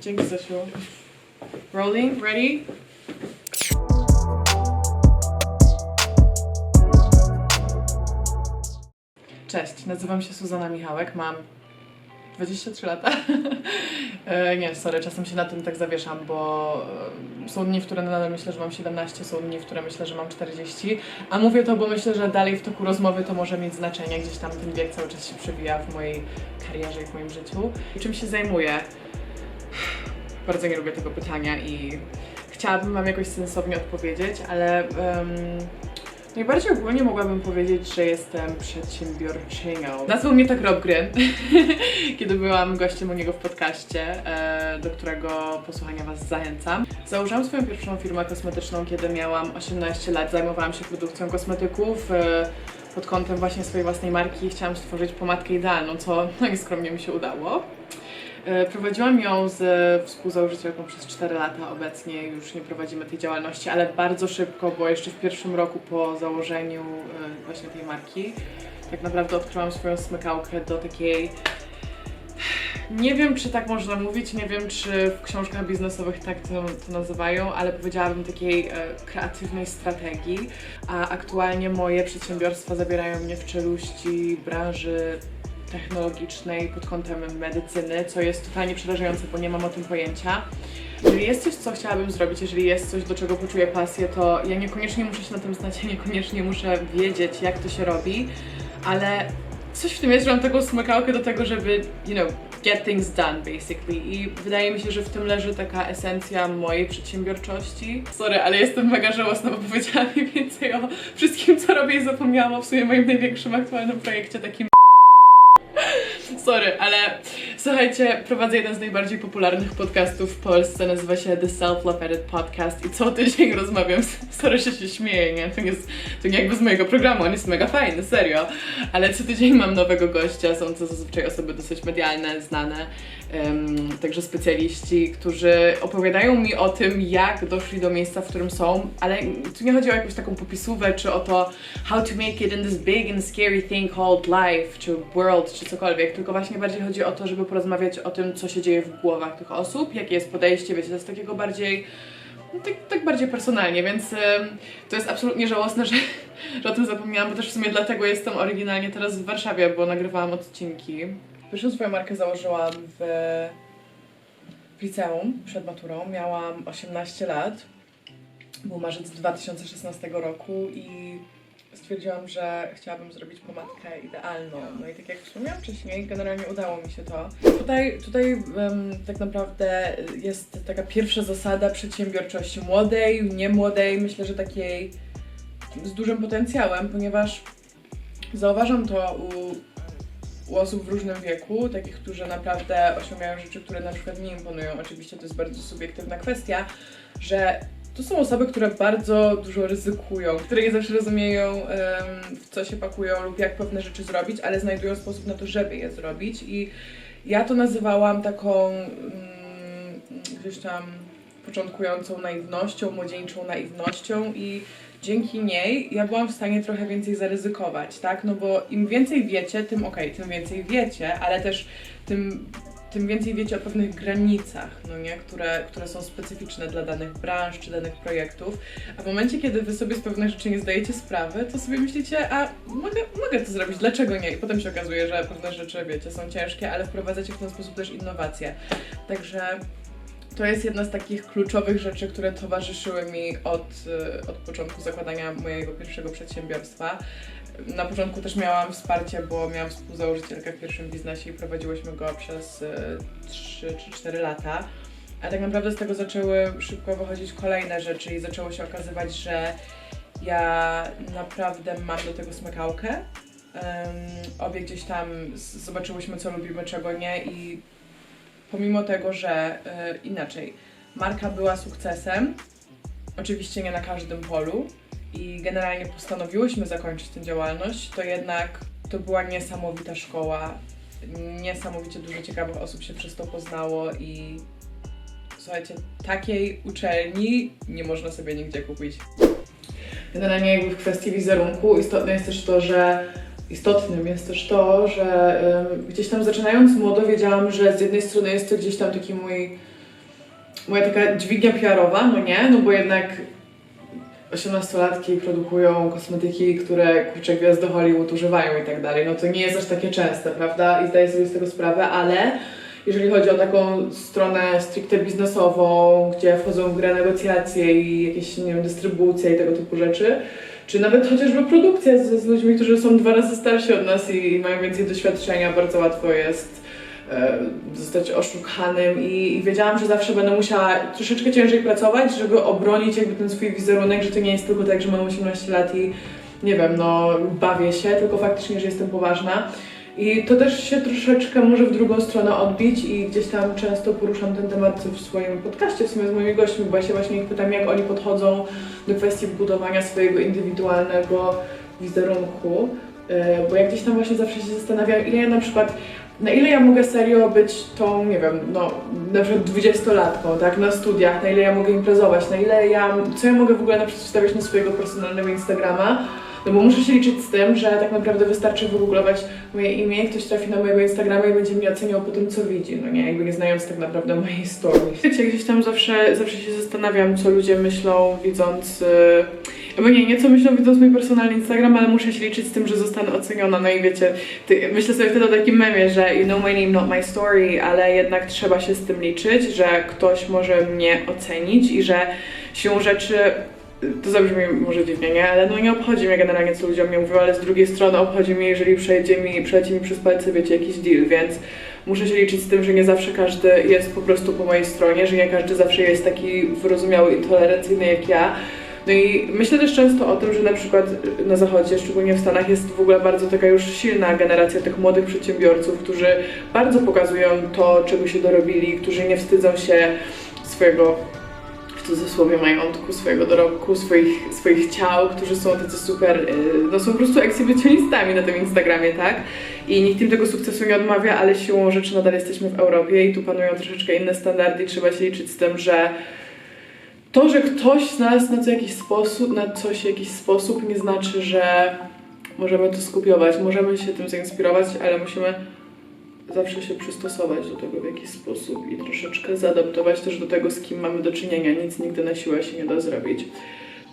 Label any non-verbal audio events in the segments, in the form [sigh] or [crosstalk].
Dzięki Zosiu. Rolling, ready? Cześć, nazywam się Suzana Michałek, mam 23 lata. [laughs] E, nie, sorry, czasem się na tym tak zawieszam, bo e, są dni, w które nadal myślę, że mam 17, są dni, w które myślę, że mam 40, a mówię to, bo myślę, że dalej w toku rozmowy to może mieć znaczenie, gdzieś tam ten wiek cały czas się przewija w mojej karierze i w moim życiu. Czym się zajmuję? [sighs] Bardzo nie lubię tego pytania i chciałabym Wam jakoś sensownie odpowiedzieć, ale em, najbardziej ogólnie mogłabym powiedzieć, że jestem przedsiębiorczynią. Nazwał mnie tak Rob Gryn, [laughs] kiedy byłam gościem u niego w podcaście, e, do którego posłuchania Was zachęcam. Założyłam swoją pierwszą firmę kosmetyczną, kiedy miałam 18 lat. Zajmowałam się produkcją kosmetyków. E, pod kątem właśnie swojej własnej marki chciałam stworzyć pomadkę idealną, co [laughs] najskromniej mi się udało. E, Prowadziłam ją z współzałożycielką przez 4 lata. Obecnie już nie prowadzimy tej działalności, ale bardzo szybko, bo jeszcze w pierwszym roku po założeniu e, właśnie tej marki, tak naprawdę odkryłam swoją smykałkę do takiej. Nie wiem, czy tak można mówić, nie wiem, czy w książkach biznesowych tak to, to nazywają, ale powiedziałabym takiej e, kreatywnej strategii. A aktualnie moje przedsiębiorstwa zabierają mnie w czeluści branży technologicznej pod kątem medycyny, co jest totalnie przerażające, bo nie mam o tym pojęcia. Jeżeli jest coś, co chciałabym zrobić, jeżeli jest coś, do czego poczuję pasję, to ja niekoniecznie muszę się na tym znać, ja niekoniecznie muszę wiedzieć, jak to się robi, ale coś w tym jest, że mam taką smykałkę do tego, żeby, you know, get things done, basically. I wydaje mi się, że w tym leży taka esencja mojej przedsiębiorczości. Sorry, ale jestem mega żałosna, bo powiedziałam mniej więcej o wszystkim, co robię i zapomniałam o w sumie moim największym aktualnym projekcie, takim Sorry, ale słuchajcie, prowadzę jeden z najbardziej popularnych podcastów w Polsce, nazywa się The Self Love Edit Podcast i co tydzień [laughs] rozmawiam, sorry, że się śmieję, nie? To nie, jest, to nie jakby z mojego programu, on jest mega fajny, serio, ale co tydzień mam nowego gościa, są to zazwyczaj osoby dosyć medialne, znane, także specjaliści, którzy opowiadają mi o tym, jak doszli do miejsca, w którym są, ale tu nie chodzi o jakąś taką popisówę, czy o to how to make it in this big and scary thing called life, czy world, czy cokolwiek, tylko właśnie bardziej chodzi o to, żeby porozmawiać o tym, co się dzieje w głowach tych osób, jakie jest podejście, wiecie, to jest takiego bardziej no, tak, tak bardziej personalnie, więc to jest absolutnie żałosne, że, że o tym zapomniałam, bo też w sumie dlatego jestem oryginalnie teraz w Warszawie, bo nagrywałam odcinki. Pierwszą swoją markę założyłam w, w liceum przed maturą, miałam 18 lat, był marzec 2016 roku i stwierdziłam, że chciałabym zrobić pomadkę idealną. No i tak jak wspomniałam wcześniej, generalnie udało mi się to. Tutaj, tutaj em, tak naprawdę jest taka pierwsza zasada przedsiębiorczości młodej, nie młodej, myślę, że takiej z dużym potencjałem, ponieważ zauważam to u, u osób w różnym wieku, takich, którzy naprawdę osiągają rzeczy, które na przykład mi imponują. Oczywiście to jest bardzo subiektywna kwestia, że to są osoby, które bardzo dużo ryzykują, które nie zawsze rozumieją, w co się pakują lub jak pewne rzeczy zrobić, ale znajdują sposób na to, żeby je zrobić. I ja to nazywałam taką mm, gdzieś tam początkującą naiwnością, młodzieńczą naiwnością i dzięki niej ja byłam w stanie trochę więcej zaryzykować, tak? No bo im więcej wiecie, tym okej, tym więcej wiecie, ale też tym tym więcej wiecie o pewnych granicach, no nie? Które, które są specyficzne dla danych branż czy danych projektów. A w momencie, kiedy wy sobie z pewnych rzeczy nie zdajecie sprawy, to sobie myślicie, a mogę, mogę to zrobić, dlaczego nie? I potem się okazuje, że pewne rzeczy, wiecie, są ciężkie, ale wprowadzacie w ten sposób też innowacje. Także to jest jedna z takich kluczowych rzeczy, które towarzyszyły mi od, y, od początku zakładania mojego pierwszego przedsiębiorstwa. Na początku też miałam wsparcie, bo miałam współzałożycielkę w pierwszym biznesie i prowadziłyśmy go przez y, 3 czy 4 lata. A tak naprawdę z tego zaczęły szybko wychodzić kolejne rzeczy i zaczęło się okazywać, że ja naprawdę mam do tego smykałkę. Em, obie gdzieś tam zobaczyłyśmy, co lubimy, czego nie i pomimo tego, że y, inaczej, marka była sukcesem, oczywiście nie na każdym polu i generalnie postanowiłyśmy zakończyć tę działalność, to jednak to była niesamowita szkoła, niesamowicie dużo ciekawych osób się przez to poznało i słuchajcie, takiej uczelni nie można sobie nigdzie kupić. Generalnie jakby w kwestii wizerunku istotne jest też to, że istotnym jest też to, że gdzieś tam zaczynając młodo wiedziałam, że z jednej strony jest to gdzieś tam taki mój, moja taka dźwignia PR-owa, no nie, no bo jednak 18-latki produkują kosmetyki, które kurczę gwiazdy Hollywood używają i tak dalej, no to nie jest aż takie częste, prawda? I zdaję sobie z tego sprawę, ale jeżeli chodzi o taką stronę stricte biznesową, gdzie wchodzą w grę negocjacje i jakieś, nie wiem, dystrybucja i tego typu rzeczy, czy nawet chociażby produkcja z, z ludźmi, którzy są dwa razy starsi od nas i mają więcej doświadczenia, bardzo łatwo jest e, zostać oszukanym i, i wiedziałam, że zawsze będę musiała troszeczkę ciężej pracować, żeby obronić jakby ten swój wizerunek, że to nie jest tylko tak, że mam 18 lat i nie wiem, no bawię się, tylko faktycznie, że jestem poważna. I to też się troszeczkę może w drugą stronę odbić i gdzieś tam często poruszam ten temat w swoim podcaście, w sumie z moimi gośćmi, bo ja się właśnie ich pytam, jak oni podchodzą do kwestii budowania swojego indywidualnego wizerunku. E, Bo ja gdzieś tam właśnie zawsze się zastanawiam, ile ja na przykład, na ile ja mogę serio być tą, nie wiem, no na przykład dwudziestolatką, tak, na studiach, na ile ja mogę imprezować, na ile ja, co ja mogę w ogóle na przykład wstawiać na swojego personalnego Instagrama, no bo muszę się liczyć z tym, że tak naprawdę wystarczy wygooglować moje imię, ktoś trafi na mojego Instagrama i będzie mnie oceniał po tym, co widzi, no nie, jakby nie znając tak naprawdę mojej historii. Wiecie, gdzieś tam zawsze, zawsze się zastanawiam, co ludzie myślą, widząc... Yy... Bo nie, nie co myślą widząc mój personalny Instagram, ale muszę się liczyć z tym, że zostanę oceniona. No i wiecie, ty, myślę sobie wtedy o takim memie, że you know my name, not my story, ale jednak trzeba się z tym liczyć, że ktoś może mnie ocenić i że siłą rzeczy to zabrzmi może dziwnie, nie? Ale no nie obchodzi mnie generalnie, co ludzie o mnie mówią, ale z drugiej strony obchodzi mnie, jeżeli przejdzie mi, przeleci mi przez palce, wiecie, jakiś deal, więc muszę się liczyć z tym, że nie zawsze każdy jest po prostu po mojej stronie, że nie każdy zawsze jest taki wyrozumiały i tolerancyjny jak ja. No i myślę też często o tym, że na przykład na zachodzie, szczególnie w Stanach, jest w ogóle bardzo taka już silna generacja tych młodych przedsiębiorców, którzy bardzo pokazują to, czego się dorobili, którzy nie wstydzą się swojego w cudzysłowie majątku, swojego dorobku, swoich, swoich ciał, którzy są tacy super, y, no są po prostu ekshibicjonistami na tym Instagramie, tak? I nikt im tego sukcesu nie odmawia, ale siłą rzeczy nadal jesteśmy w Europie i tu panują troszeczkę inne standardy i trzeba się liczyć z tym, że to, że ktoś znalazł na co jakiś sposób, na coś jakiś sposób nie znaczy, że możemy to skopiować, możemy się tym zainspirować, ale musimy zawsze się przystosować do tego w jakiś sposób i troszeczkę zaadaptować też do tego, z kim mamy do czynienia. Nic nigdy na siłę się nie da zrobić.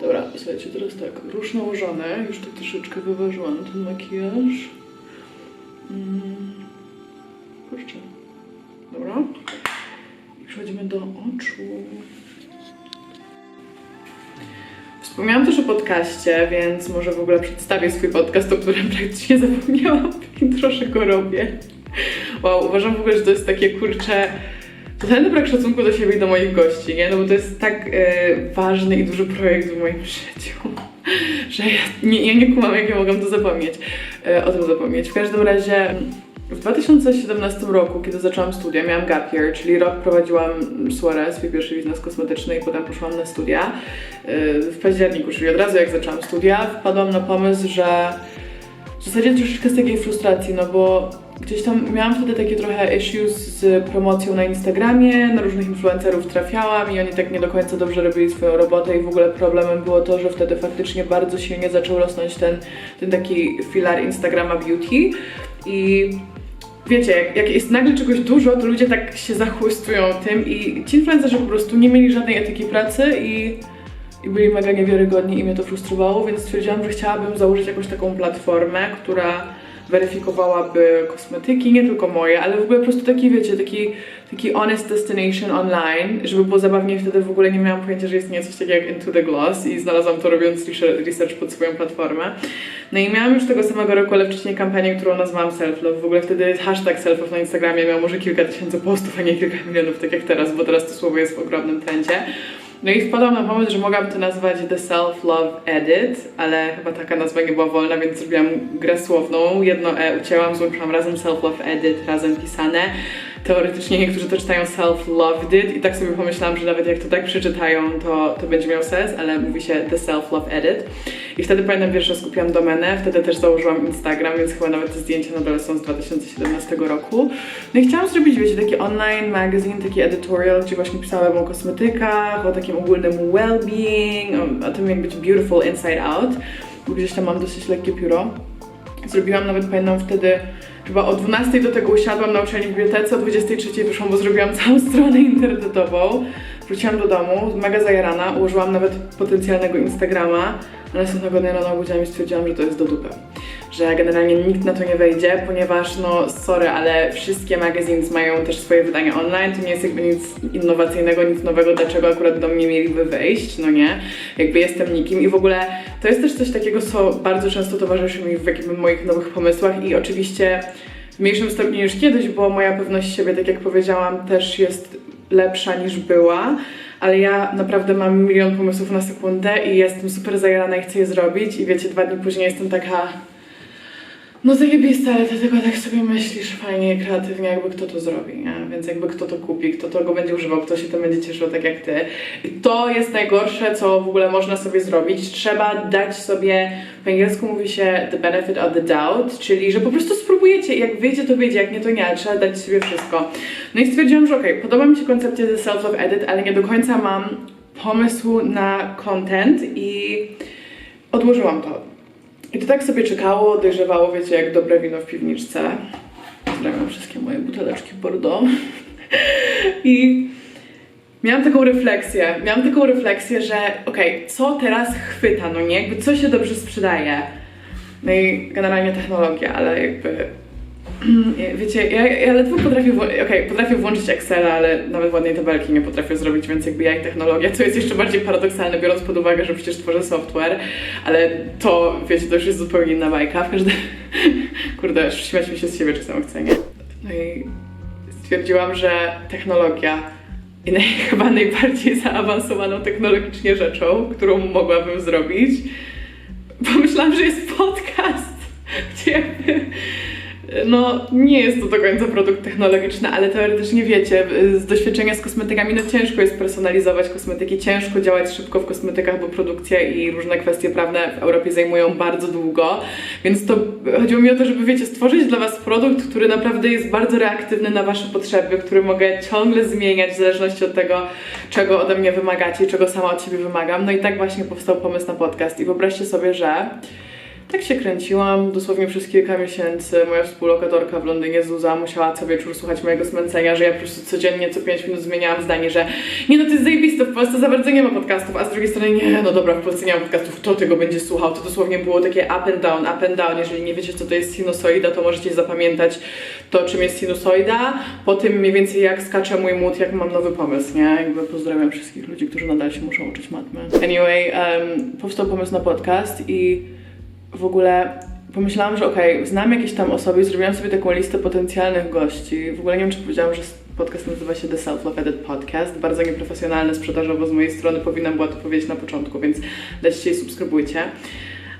Dobra, słuchajcie, teraz tak, róż nałożone, już tak troszeczkę wyważyłam ten makijaż. Mm. Kurczę. Dobra. I przechodzimy do oczu. Wspomniałam też o podcaście, więc może w ogóle przedstawię swój podcast, o którym praktycznie zapomniałam, [laughs] troszkę go robię. Wow, uważam w ogóle, że to jest takie kurcze. Totalny brak szacunku do siebie i do moich gości, nie? No bo to jest tak e, ważny i duży projekt w moim [laughs] życiu, że ja nie, ja nie kumam, jak ja mogłam to zapomnieć, e, o tym zapomnieć. W każdym razie w 2017 roku, kiedy zaczęłam studia, miałam gap year, czyli rok prowadziłam Suarez, swój pierwszy biznes kosmetyczny i potem poszłam na studia. E, w październiku, czyli od razu jak zaczęłam studia, wpadłam na pomysł, że w zasadzie troszeczkę z takiej frustracji, no bo gdzieś tam miałam wtedy takie trochę issues z promocją na Instagramie, na różnych influencerów trafiałam i oni tak nie do końca dobrze robili swoją robotę i w ogóle problemem było to, że wtedy faktycznie bardzo silnie zaczął rosnąć ten, ten taki filar Instagrama beauty. I wiecie, jak, jak jest nagle czegoś dużo, to ludzie tak się zachłystują tym i ci influencerzy po prostu nie mieli żadnej etyki pracy i i byli mega niewiarygodni i mnie to frustrowało, więc stwierdziłam, że chciałabym założyć jakąś taką platformę, która weryfikowałaby kosmetyki, nie tylko moje, ale w ogóle po prostu taki, wiecie, taki, taki honest destination online, żeby było zabawniej, wtedy w ogóle nie miałam pojęcia, że istnieje coś takiego jak Into the Gloss i znalazłam to robiąc research pod swoją platformę. No i miałam już tego samego roku, ale wcześniej kampanię, którą nazwałam Self-Love. W ogóle wtedy hashtag Self-Love na Instagramie miał może kilka tysięcy postów, a nie kilka milionów, tak jak teraz, bo teraz to słowo jest w ogromnym trendzie. No i wpadłam na pomysł, że mogłabym to nazwać The Self-Love Edit, ale chyba taka nazwa nie była wolna, więc zrobiłam grę słowną. Jedno E ucięłam, złączyłam razem Self-Love Edit, razem pisane. Teoretycznie niektórzy to czytają Self-Loved It i tak sobie pomyślałam, że nawet jak to tak przeczytają, to, to będzie miał sens, ale mówi się The Self-Love Edit. I wtedy pamiętam pierwsze skupiłam domenę, wtedy też założyłam Instagram, więc chyba nawet te zdjęcia na dole są z 2017 roku. No i chciałam zrobić, wiecie, taki online magazine, taki editorial, gdzie właśnie pisałam o kosmetykach, o takim ogólnym well-being, o, o tym jak być beautiful inside out. Bo gdzieś tam mam dosyć lekkie pióro. Zrobiłam nawet, pamiętam wtedy, chyba o 12 do tego usiadłam na uczelni w bibliotece, o 23 wyszłam, bo zrobiłam [laughs] całą stronę internetową. Wróciłam do domu, mega zajarana, ułożyłam nawet potencjalnego Instagrama, a następnego dnia rano obudziłam i stwierdziłam, że to jest do dupy. Że generalnie nikt na to nie wejdzie, ponieważ no sorry, ale wszystkie magazines mają też swoje wydania online, to nie jest jakby nic innowacyjnego, nic nowego, dlaczego akurat do mnie mieliby wejść, no nie? Jakby jestem nikim i w ogóle to jest też coś takiego, co bardzo często towarzyszy mi w jakby moich nowych pomysłach i oczywiście w mniejszym stopniu niż kiedyś, bo moja pewność siebie, tak jak powiedziałam, też jest lepsza niż była, ale ja naprawdę mam milion pomysłów na sekundę i jestem super zajarana i chcę je zrobić i wiecie, dwa dni później jestem taka no zajebiste, ale ty tylko tak sobie myślisz fajnie, kreatywnie, jakby kto to zrobi, nie? Więc jakby kto to kupi, kto to go będzie używał, kto się tym będzie cieszył tak jak ty. I to jest najgorsze, co w ogóle można sobie zrobić. Trzeba dać sobie, po angielsku mówi się the benefit of the doubt, czyli że po prostu spróbujecie jak wyjdzie, to wyjdzie, jak nie, to nie, trzeba dać sobie wszystko. No i stwierdziłam, że okej, podoba mi się koncepcja the self-love edit, ale nie do końca mam pomysł na content i odłożyłam to. I to tak sobie czekało, dojrzewało, wiecie, jak dobre wino w piwniczce. Pozdrawiam wszystkie moje buteleczki Bordeaux. [laughs] I miałam taką refleksję, miałam taką refleksję, że okej, co teraz chwyta, no nie? Jakby co się dobrze sprzedaje? No i generalnie technologia, ale jakby... [clears throat] Wiecie, ja, ja ledwo potrafię, okej, potrafię włączyć Excela, ale nawet ładnej tabelki nie potrafię zrobić, więc jakby ja i technologia, co jest jeszcze bardziej paradoksalne, biorąc pod uwagę, że przecież tworzę software, ale to, wiecie, to już jest zupełnie inna bajka. W każdym... [laughs] Kurde, śmiać mi się z siebie czasem chce, nie? No i stwierdziłam, że technologia i naj, [laughs] chyba najbardziej zaawansowaną technologicznie rzeczą, którą mogłabym zrobić, pomyślałam, że jest podcast, [laughs] gdzie jakby no nie jest to do końca produkt technologiczny, ale teoretycznie wiecie, z doświadczenia z kosmetykami, no ciężko jest personalizować kosmetyki, ciężko działać szybko w kosmetykach, bo produkcja i różne kwestie prawne w Europie zajmują bardzo długo, więc to chodziło mi o to, żeby wiecie, stworzyć dla Was produkt, który naprawdę jest bardzo reaktywny na Wasze potrzeby, który mogę ciągle zmieniać w zależności od tego, czego ode mnie wymagacie i czego sama od siebie wymagam. No i tak właśnie powstał pomysł na podcast i wyobraźcie sobie, że tak się kręciłam, dosłownie przez kilka miesięcy. Moja współlokatorka w Londynie, Zuza, musiała co wieczór słuchać mojego smęcenia, że ja po prostu codziennie, co 5 minut zmieniałam zdanie, że nie no, to jest zajebiste, w Polsce za bardzo nie ma podcastów, a z drugiej strony nie, no dobra, w Polsce nie ma podcastów, kto tego będzie słuchał? To dosłownie było takie up and down, up and down. Jeżeli nie wiecie, co to jest sinusoida, to możecie zapamiętać to, czym jest sinusoida, po tym mniej więcej jak skacze mój mód, jak mam nowy pomysł, nie? Jakby pozdrawiam wszystkich ludzi, którzy nadal się muszą uczyć matmy. Anyway, um, powstał pomysł na podcast i w ogóle pomyślałam, że okej, znam jakieś tam osoby i zrobiłam sobie taką listę potencjalnych gości. W ogóle nie wiem, czy powiedziałam, że podcast nazywa się The Self Love Edit Podcast. Bardzo nieprofesjonalne sprzedażowo z mojej strony, powinnam była to powiedzieć na początku, więc lećcie i subskrybujcie.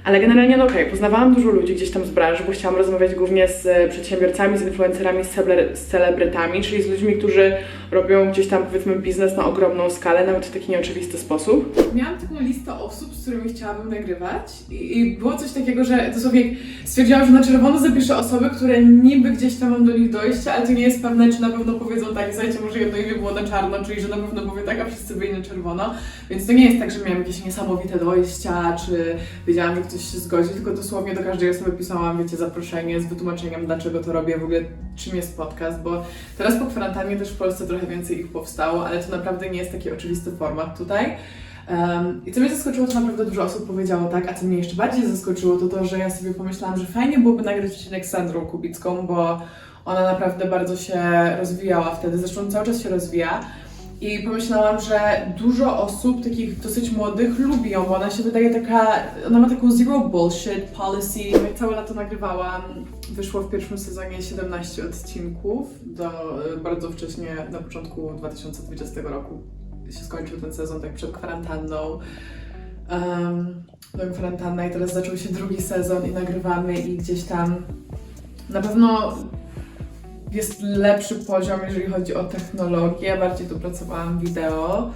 Ale generalnie, no okej, poznawałam dużo ludzi gdzieś tam z branży, bo chciałam rozmawiać głównie z e, przedsiębiorcami, z influencerami, z celebrytami, czyli z ludźmi, którzy robią gdzieś tam powiedzmy biznes na ogromną skalę, nawet w taki nieoczywisty sposób. Miałam taką listę osób, z którymi chciałabym nagrywać i, było coś takiego, że dosłownie stwierdziłam, że na czerwono zapiszę osoby, które niby gdzieś tam mam do nich dojść, ale to nie jest pewne, czy na pewno powiedzą tak, słuchajcie, może jedno imię było na czarno, czyli że na pewno powie tak, a wszyscy byli na czerwono, więc to nie jest tak, że miałam jakieś niesamowite dojścia, czy wiedziałam, że ktoś się zgodzi, tylko dosłownie do każdej osoby pisałam, wiecie, zaproszenie z wytłumaczeniem, dlaczego to robię, w ogóle czym jest podcast, bo teraz po kwarantannie też w Polsce trochę więcej ich powstało, ale to naprawdę nie jest taki oczywisty format tutaj. Um, I co mnie zaskoczyło, to naprawdę dużo osób powiedziało tak, a co mnie jeszcze bardziej zaskoczyło, to to, że ja sobie pomyślałam, że fajnie byłoby nagrać odcinek z Sandrą Kubicką, bo ona naprawdę bardzo się rozwijała wtedy, zresztą cały czas się rozwija. I pomyślałam, że dużo osób, takich dosyć młodych, lubi ją, bo ona się wydaje taka, ona ma taką zero bullshit policy. Jak całe lato nagrywałam, wyszło w pierwszym sezonie 17 odcinków, do, bardzo wcześnie, na początku 2020 roku się skończył ten sezon, tak przed kwarantanną. Um, byłem kwarantanna i teraz zaczął się drugi sezon i nagrywamy i gdzieś tam na pewno jest lepszy poziom, jeżeli chodzi o technologię, bardziej dopracowałam wideo.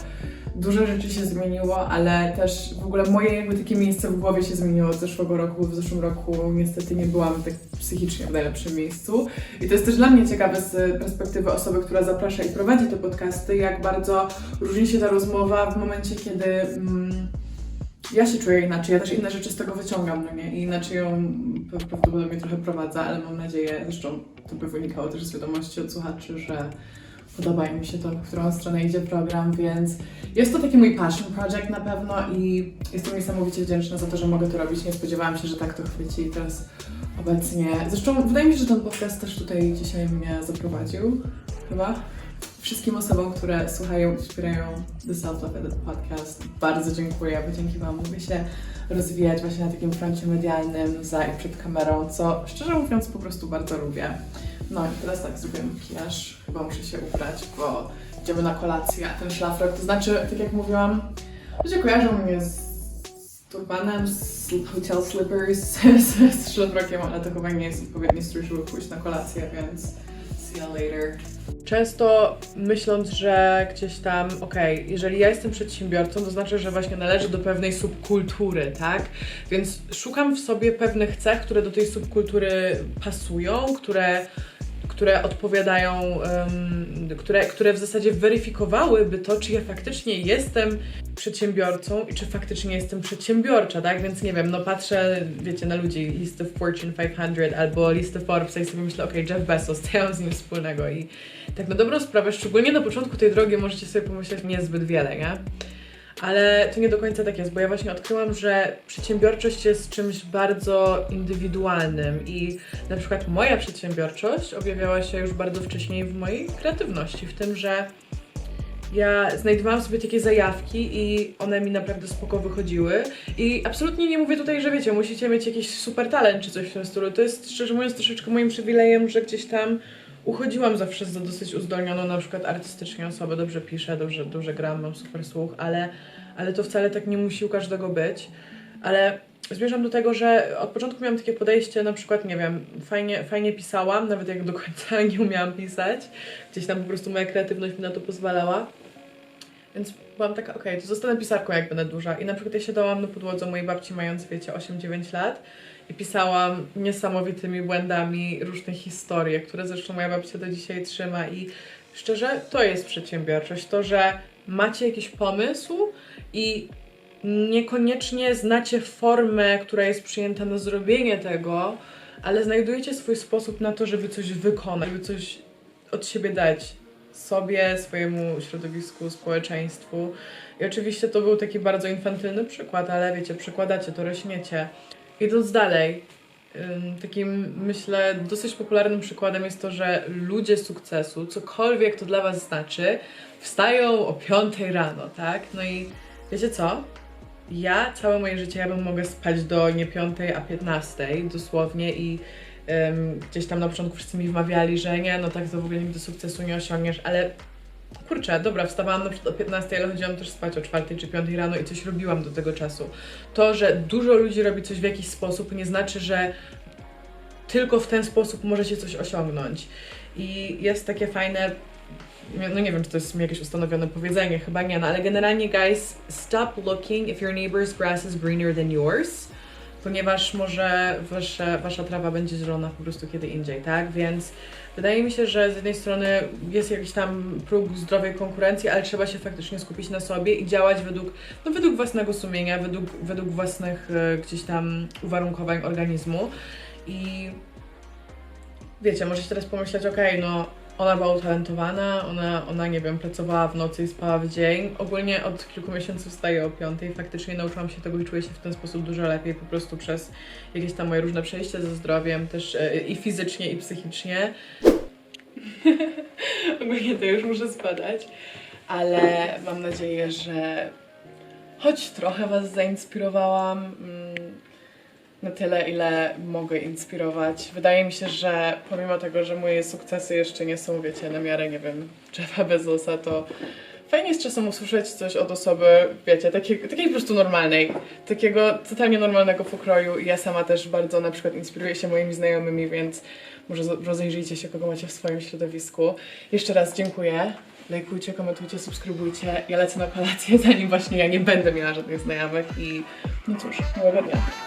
Dużo rzeczy się zmieniło, ale też w ogóle moje jakby takie miejsce w głowie się zmieniło od zeszłego roku, w zeszłym roku niestety nie byłam tak psychicznie w najlepszym miejscu. I to jest też dla mnie ciekawe z perspektywy osoby, która zaprasza i prowadzi te podcasty, jak bardzo różni się ta rozmowa w momencie, kiedy mm, ja się czuję inaczej, ja też inne rzeczy z tego wyciągam, no nie? I inaczej ją pra- prawdopodobnie trochę prowadzę, ale mam nadzieję, zresztą to by wynikało też z wiadomości od słuchaczy, że podoba mi się to, w którą stronę idzie program, więc jest to taki mój passion project na pewno i jestem niesamowicie wdzięczna za to, że mogę to robić. Nie spodziewałam się, że tak to chwyci i teraz obecnie. Zresztą wydaje mi się, że ten podcast też tutaj dzisiaj mnie zaprowadził, chyba. Wszystkim osobom, które słuchają i wspierają The Self Love Edit Podcast bardzo dziękuję, bo dzięki Wam mogę się rozwijać właśnie na takim froncie medialnym, za i przed kamerą, co szczerze mówiąc po prostu bardzo lubię. No i teraz tak zrobię makijaż, chyba muszę się ubrać, bo idziemy na kolację, a ten szlafrok, to znaczy, tak jak mówiłam, ludzie kojarzą mnie z, z turbanem, z hotel slippers, [laughs] z, z szlafrokiem, ale to chyba nie jest odpowiedni strój, żeby pójść na kolację, więc see you later. Często myśląc, że gdzieś tam, okej, jeżeli ja jestem przedsiębiorcą, to znaczy, że właśnie należę do pewnej subkultury, tak? Więc szukam w sobie pewnych cech, które do tej subkultury pasują, które, które odpowiadają, em, które, które w zasadzie weryfikowałyby to, czy ja faktycznie jestem przedsiębiorcą i czy faktycznie jestem przedsiębiorcza, tak? Więc nie wiem, no patrzę, wiecie, na ludzi, listy Fortune 500 albo listy Forbes i sobie myślę, okej, Jeff Bezos, co ja mam z nim wspólnego i tak na dobrą sprawę, szczególnie na początku tej drogi możecie sobie pomyśleć niezbyt wiele, nie? Ale to nie do końca tak jest, bo ja właśnie odkryłam, że przedsiębiorczość jest czymś bardzo indywidualnym i na przykład moja przedsiębiorczość objawiała się już bardzo wcześniej w mojej kreatywności, w tym, że ja znajdowałam sobie takie zajawki i one mi naprawdę spoko wychodziły. I absolutnie nie mówię tutaj, że wiecie, musicie mieć jakiś super talent czy coś w tym stylu. To jest szczerze mówiąc troszeczkę moim przywilejem, że gdzieś tam uchodziłam zawsze za dosyć uzdolnioną na przykład artystycznie osobę. Dobrze piszę, dobrze, dobrze gram, mam super słuch, ale, ale to wcale tak nie musi u każdego być. Ale zmierzam do tego, że od początku miałam takie podejście, na przykład, nie wiem, fajnie, fajnie pisałam, nawet jak do końca [laughs] nie umiałam pisać. Gdzieś tam po prostu moja kreatywność mi na to pozwalała. Więc byłam taka, okej, to zostanę pisarką jak będę duża. I na przykład ja siadałam na podłodze mojej babci mając, wiecie, 8-9 lat i pisałam niesamowitymi błędami różne historie, które zresztą moja babcia do dzisiaj trzyma i szczerze, to jest przedsiębiorczość. To, że macie jakiś pomysł i niekoniecznie znacie formę, która jest przyjęta na zrobienie tego, ale znajdujecie swój sposób na to, żeby coś wykonać, żeby coś od siebie dać sobie, swojemu środowisku, społeczeństwu. I oczywiście to był taki bardzo infantylny przykład, ale wiecie, przykładacie to, rośniecie. Idąc dalej, takim myślę dosyć popularnym przykładem jest to, że ludzie sukcesu, cokolwiek to dla Was znaczy, wstają o 5 rano, tak? No i wiecie co? Ja całe moje życie ja bym mogła spać do nie 5, a 15 dosłownie i em, gdzieś tam na początku wszyscy mi wmawiali, że nie, no tak to w ogóle nigdy sukcesu nie osiągniesz, ale kurczę, dobra, wstawałam na przykład o 15, ale chodziłam też spać o 4 czy 5 rano i coś robiłam do tego czasu. To, że dużo ludzi robi coś w jakiś sposób nie znaczy, że tylko w ten sposób możecie coś osiągnąć. I jest takie fajne no nie wiem, czy to jest jakieś ustanowione powiedzenie, chyba nie, no ale generalnie guys, stop looking if your neighbor's grass is greener than yours, ponieważ może wasze, wasza trawa będzie zielona po prostu kiedy indziej, tak? Więc wydaje mi się, że z jednej strony jest jakiś tam próg zdrowej konkurencji, ale trzeba się faktycznie skupić na sobie i działać według, no według własnego sumienia, według, według własnych e, gdzieś tam uwarunkowań organizmu. I wiecie, możecie teraz pomyśleć, okej, no ona była utalentowana, ona, ona, nie wiem, pracowała w nocy i spała w dzień. Ogólnie od kilku miesięcy wstaję o piątej. Faktycznie nauczyłam się tego i czuję się w ten sposób dużo lepiej po prostu przez jakieś tam moje różne przejścia ze zdrowiem, też e, i fizycznie, i psychicznie. [laughs] Ogólnie to już muszę spadać, ale mam nadzieję, że choć trochę Was zainspirowałam. Na tyle, ile mogę inspirować. Wydaje mi się, że pomimo tego, że moje sukcesy jeszcze nie są, wiecie, na miarę, nie wiem, Jeffa Bezosa, to fajnie jest czasem usłyszeć coś od osoby, wiecie, takiej, takiej po prostu normalnej, takiego totalnie normalnego pokroju ja sama też bardzo na przykład inspiruję się moimi znajomymi, więc może rozejrzyjcie się, kogo macie w swoim środowisku. Jeszcze raz dziękuję. Lajkujcie, komentujcie, subskrybujcie. Ja lecę na kolację, zanim właśnie ja nie będę miała żadnych znajomych i no cóż, miłego dnia.